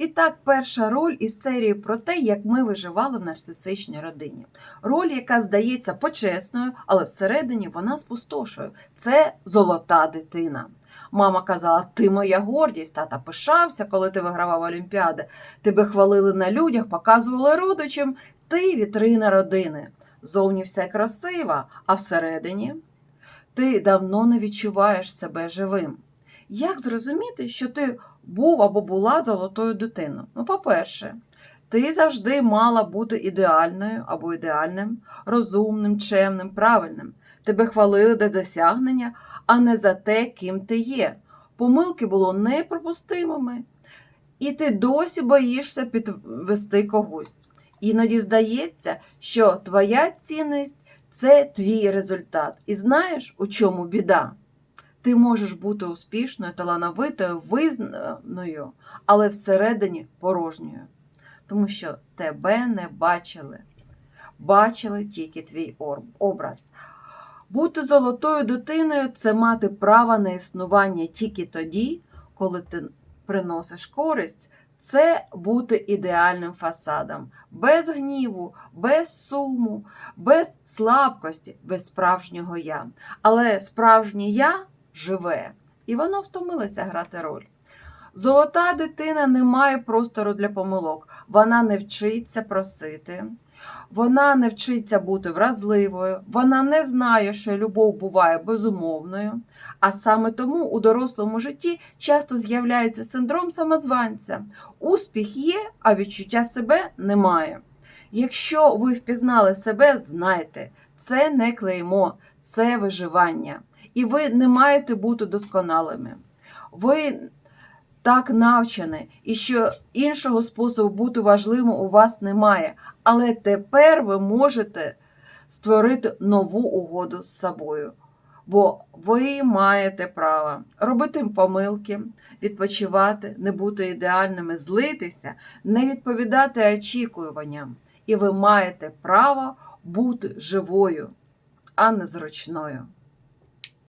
І так, перша роль із серії про те, як ми виживали в нарцисичній родині. Роль, яка здається почесною, але всередині вона спустошує. Це золота дитина. Мама казала: ти моя гордість, тата пишався, коли ти вигравав Олімпіади. Тебе хвалили на людях, показували родичам. Ти вітрина родини. Зовні все красива, а всередині ти давно не відчуваєш себе живим. Як зрозуміти, що ти був або була золотою дитиною? Ну, по-перше, ти завжди мала бути ідеальною або ідеальним, розумним, чемним, правильним. Тебе хвалили до досягнення, а не за те, ким ти є. Помилки було неприпустимими, і ти досі боїшся підвести когось. Іноді здається, що твоя цінність це твій результат. І знаєш, у чому біда? Ти можеш бути успішною, талановитою, визнаною, але всередині порожньою. Тому що тебе не бачили. Бачили тільки твій образ. Бути золотою дитиною це мати право на існування тільки тоді, коли ти приносиш користь. Це бути ідеальним фасадом, без гніву, без суму, без слабкості, без справжнього я. Але справжнє я живе, і воно втомилося грати роль. Золота дитина не має простору для помилок, вона не вчиться просити, вона не вчиться бути вразливою, вона не знає, що любов буває безумовною. А саме тому у дорослому житті часто з'являється синдром самозванця. Успіх є, а відчуття себе немає. Якщо ви впізнали себе, знайте, це не клеймо, це виживання. І ви не маєте бути досконалими. Ви так навчені, і що іншого способу бути важливим у вас немає. Але тепер ви можете створити нову угоду з собою. Бо ви маєте право робити помилки, відпочивати, не бути ідеальними, злитися, не відповідати очікуванням. І ви маєте право бути живою, а не зручною.